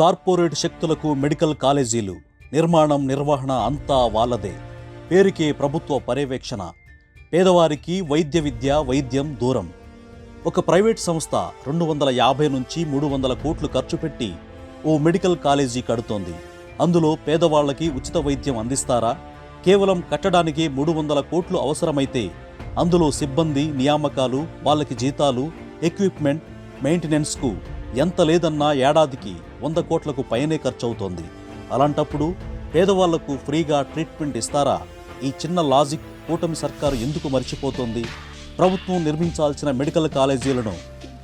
Corporate శక్తులకు medical కాలేజీలు నిర్మాణం నిర్వహణ అంతా వాళ్ళదే. పేరుకే ప్రభుత్వ పర్యవేక్షణ. పేదవారికి వైద్య విద్య వైద్యం దూరం. ఒక ప్రైవేట్ సంస్థ రెండు వందల యాభై నుంచి మూడు వందల కోట్లు ఖర్చు పెట్టి ఓ మెడికల్ కాలేజీ కడుతోంది. అందులో పేదవాళ్ళకి ఉచిత వైద్యం అందిస్తారా? కేవలం కట్టడానికి మూడు వందల కోట్లు అవసరమైతే అందులో సిబ్బంది నియామకాలు వాళ్ళకి జీతాలు ఎక్విప్మెంట్ మెయింటెనెన్స్కు ఎంత లేదన్నా ఏడాదికి వంద కోట్లకు పైనే ఖర్చవుతోంది. అలాంటప్పుడు పేదవాళ్ళకు ఫ్రీగా ట్రీట్మెంట్ ఇస్తారా? ఈ చిన్న లాజిక్ కూటమి సర్కారు ఎందుకు మర్చిపోతోంది? ప్రభుత్వం నిర్మించాల్సిన మెడికల్ కాలేజీలను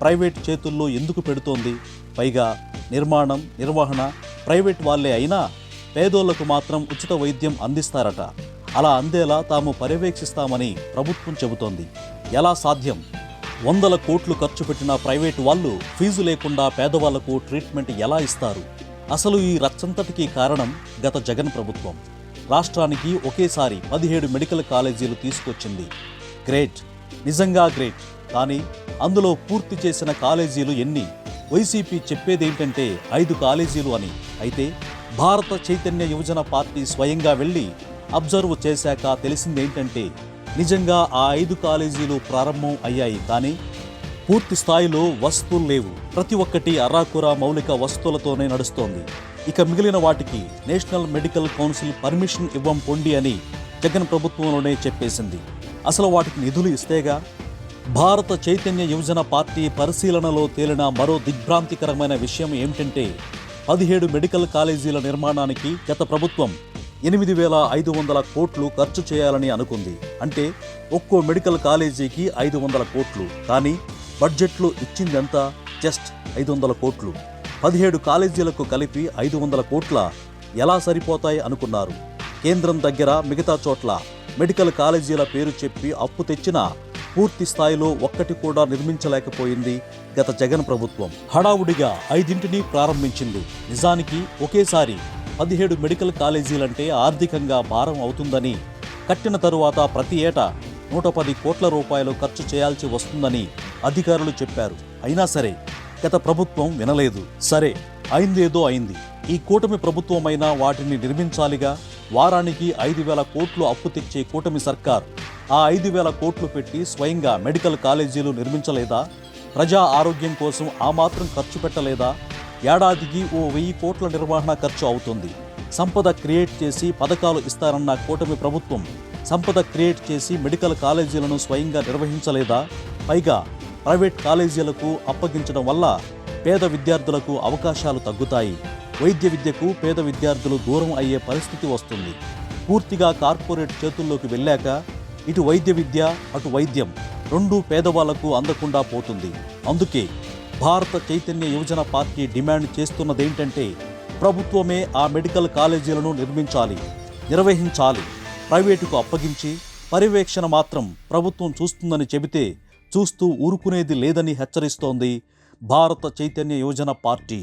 ప్రైవేట్ చేతుల్లో ఎందుకు పెడుతోంది? పైగా నిర్మాణం నిర్వహణ ప్రైవేట్ వాళ్ళే అయినా పేదోళ్ళకు మాత్రం ఉచిత వైద్యం అందిస్తారట. అలా అందేలా తాము పర్యవేక్షిస్తామని ప్రభుత్వం చెబుతోంది. ఎలా సాధ్యం? వందల కోట్లు ఖర్చు పెట్టిన ప్రైవేటు వాళ్ళు ఫీజు లేకుండా పేదవాళ్ళకు ట్రీట్మెంట్ ఎలా ఇస్తారు? అసలు ఈ రచ్చంతటికి కారణం గత జగన్ ప్రభుత్వం. రాష్ట్రానికి ఒకేసారి పదిహేడు మెడికల్ కాలేజీలు తీసుకొచ్చింది. గ్రేట్. నిజంగా గ్రేట్. కానీ అందులో పూర్తి చేసిన కాలేజీలు ఎన్ని? వైసీపీ చెప్పేదేంటంటే ఐదు కాలేజీలు అని. అయితే భారత చైతన్య యువజన పార్టీ స్వయంగా వెళ్ళి అబ్జర్వ్ చేశాక తెలిసిందేంటంటే నిజంగా ఆ ఐదు కాలేజీలు ప్రారంభం అయ్యాయి కానీ పూర్తి స్థాయిలో వస్తువులు లేవు. ప్రతి ఒక్కటి అరాకుర మౌలిక వస్తువులతోనే నడుస్తోంది. ఇక మిగిలిన వాటికి నేషనల్ మెడికల్ కౌన్సిల్ పర్మిషన్ ఇవ్వం పొండి అని జగన్ ప్రభుత్వంలోనే చెప్పేసింది. అసలు వాటికి నిధులు ఇస్తేగా? భారత చైతన్య యువజన పార్టీ పరిశీలనలో తేలిన మరో దిగ్భ్రాంతికరమైన విషయం ఏమిటంటే పదిహేడు మెడికల్ కాలేజీల నిర్మాణానికి గత ప్రభుత్వం ఎనిమిది వేల ఐదు వందల కోట్లు ఖర్చు చేయాలని అనుకుంది. అంటే ఒక్కో మెడికల్ కాలేజీకి ఐదు వందల కోట్లు. కానీ బడ్జెట్లో ఇచ్చిందంతా జస్ట్ ఐదు వందల కోట్లు. పదిహేడు కాలేజీలకు కలిపి ఐదు వందల కోట్ల ఎలా సరిపోతాయి అనుకున్నారు. కేంద్రం దగ్గర మిగతా చోట్ల మెడికల్ కాలేజీల పేరు చెప్పి అప్పు తెచ్చినా పూర్తి స్థాయిలో ఒక్కటి కూడా నిర్మించలేకపోయింది గత జగన్ ప్రభుత్వం. హడావుడిగా ఐదింటిని ప్రారంభించింది. నిజానికి ఒకేసారి పదిహేడు మెడికల్ కాలేజీలంటే ఆర్థికంగా భారం అవుతుందని కట్టిన తరువాత ప్రతి ఏటా నూట పది కోట్ల రూపాయలు ఖర్చు చేయాల్సి వస్తుందని అధికారులు చెప్పారు. అయినా సరే గత ప్రభుత్వం వినలేదు. సరే అయిందేదో అయింది. ఈ కూటమి ప్రభుత్వమైనా వాటిని నిర్మించాలిగా? వారానికి ఐదు వేల కోట్లు అప్పు తెచ్చే కూటమి సర్కార్ ఆ ఐదు వేల కోట్లు పెట్టి స్వయంగా మెడికల్ కాలేజీలు నిర్మించలేదా? ప్రజా ఆరోగ్యం కోసం ఆ మాత్రం ఖర్చు పెట్టలేదా? ఏడాదికి ఓ వెయ్యి కోట్ల నిర్వహణ ఖర్చు అవుతుంది. సంపద క్రియేట్ చేసి పథకాలు ఇస్తారన్న కూటమి ప్రభుత్వం సంపద క్రియేట్ చేసి మెడికల్ కాలేజీలను స్వయంగా నిర్వహించలేదా? పైగా ప్రైవేట్ కాలేజీలకు అప్పగించడం వల్ల పేద విద్యార్థులకు అవకాశాలు తగ్గుతాయి. వైద్య విద్యకు పేద విద్యార్థులు దూరం అయ్యే పరిస్థితి వస్తుంది. పూర్తిగా కార్పొరేట్ చేతుల్లోకి వెళ్ళాక ఇటు వైద్య విద్య అటు వైద్యం రెండూ పేదవాళ్ళకు అందకుండా పోతుంది. అందుకే భారత చైతన్య యువజన పార్టీ డిమాండ్ చేస్తున్నదేంటంటే ప్రభుత్వమే ఆ మెడికల్ కాలేజీలను నిర్మించాలి నిర్వహించాలి ప్రైవేటుకు అప్పగించి పర్యవేక్షణ మాత్రం ప్రభుత్వం చూస్తుందని చెబితే చూస్తూ ఊరుకునేది లేదని హెచ్చరిస్తోంది భారత చైతన్య యువజన పార్టీ.